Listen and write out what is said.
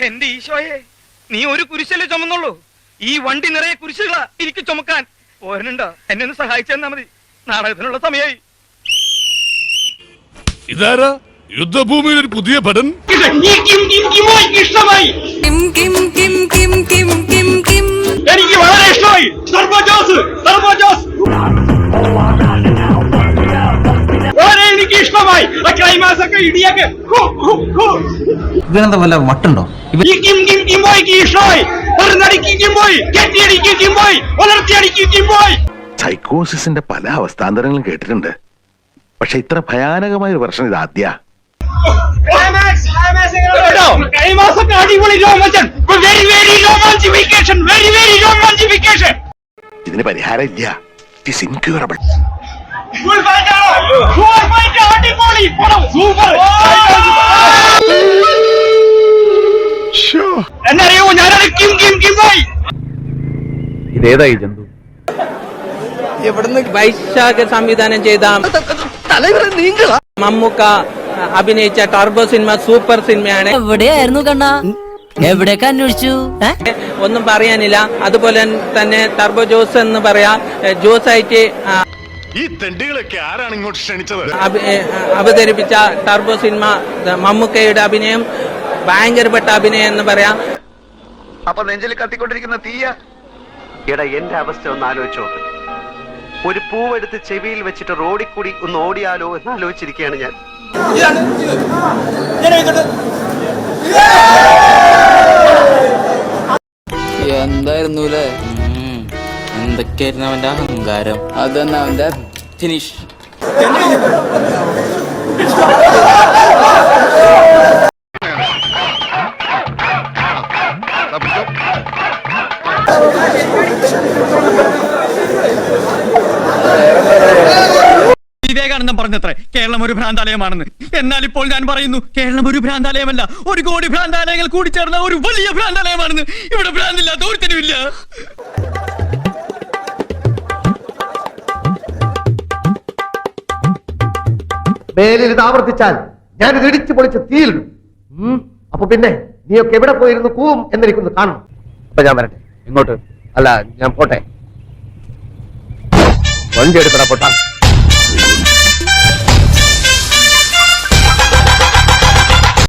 എന്റെ ഈശോയെ നീ ഒരു കുരിശല്ലേ ചുമന്നുള്ളൂ? ഈ വണ്ടി നിറയെ കുരിശുകളാ എനിക്ക് ചുമക്കാൻ. പോരനുണ്ടോ എന്നെ ഒന്ന് സഹായിച്ചെന്നാ മതി. നാടകത്തിനുള്ള സമയമായി ഇതാരാ? യുദ്ധഭൂമിയിൽ ഒരു പുതിയ പടൻ ഇഷ്ടമായി. കിമ്പോയി വളർത്തിയടിക്ക് കിമ്പോയി സൈക്കോസിന്റെ പല അവസ്ഥാന്തരങ്ങളും കേട്ടിട്ടുണ്ട്. പക്ഷെ ഇത്ര ഭയാനകമായ ഒരു പ്രശ്നം ഇത് ആദ്യ ഇതിന് പരിഹാരം ഇല്ല. ഇറ്റ് ഇസ് ഇൻക്യൂറബിൾ അടിപൊളി. എന്നറിയോ? ഞാനത് കിം കിം കിമ്പോയി ഇതേതായി ജന്തു? വൈശാഖ സംവിധാനം ചെയ്ത മമ്മൂക്ക അഭിനയിച്ച ടർബോ സിനിമ സൂപ്പർ സിനിമയാണ്. എവിടെയായിരുന്നു കണ്ണ? എവിടെയൊക്കെ അന്വേഷിച്ചു? ഒന്നും പറയാനില്ല. അതുപോലെ തന്നെ ടർബോ ജോസ് എന്ന് പറയാ. ജോസ് ആയിട്ട് ഈ തെണ്ടികളൊക്കെ ആരാണ് ഇങ്ങോട്ട് ക്ഷണിച്ചത്? അവതരിപ്പിച്ച ടർബോ സിനിമ മമ്മൂക്കയുടെ അഭിനയം ഭയങ്കരപ്പെട്ട അഭിനയം എന്ന് പറയാം. അപ്പൊ നെഞ്ചിൽ കത്തിക്കൊണ്ടിരിക്കുന്ന തീയ? എടാ എന്റെ അവസ്ഥ ഒന്ന് ആലോചിച്ചോ ഒരു പൂവെടുത്ത് ചെവിയിൽ വെച്ചിട്ട് റോഡിൽ കൂടി ഒന്ന് ഓടിയാലോ എന്ന് ആലോചിച്ചിരിക്കുകയാണ് ഞാൻ. എന്തായിരുന്നു അല്ലേ എന്തൊക്കെയായിരുന്നു അവന്റെ അഹങ്കാരം. അതന്നെ അവന്റെ ഫിനിഷ് വിവേകാനന്ദം പറഞ്ഞത്രേ കേരളം ഒരു ഭ്രാന്താലയമാണെന്ന്. എന്നാൽ ഇപ്പോൾ ഞാൻ പറയുന്നു കേരളം ഒരു ഭ്രാന്താലയമല്ല. ഒരു കോടി ഭ്രാന്താലയങ്ങൾ കൂടിച്ചേർന്ന ഒരു വലിയ ഭ്രാന്താലയമാണെന്ന്. ഇവിടെ ഭ്രാന്തില്ലാത്ത ഒരുത്തനുമില്ല. മേലിൽ ഇത് ആവർത്തിച്ചാൽ ഞാൻ ഇത് ഇടിച്ചു പൊളിച്ച് തീയിലിടും. അപ്പൊ പിന്നെ നീയൊക്കെ എവിടെ പോയിരുന്നു കൂവും എന്നെനിക്കൊന്ന് കാണണം. അപ്പൊ ഞാൻ വരട്ടെ. ഇങ്ങോട്ട്. അല്ല ഞാൻ പോട്ടെ. വണ്ടി എടുക്കട പൊട്ടാ.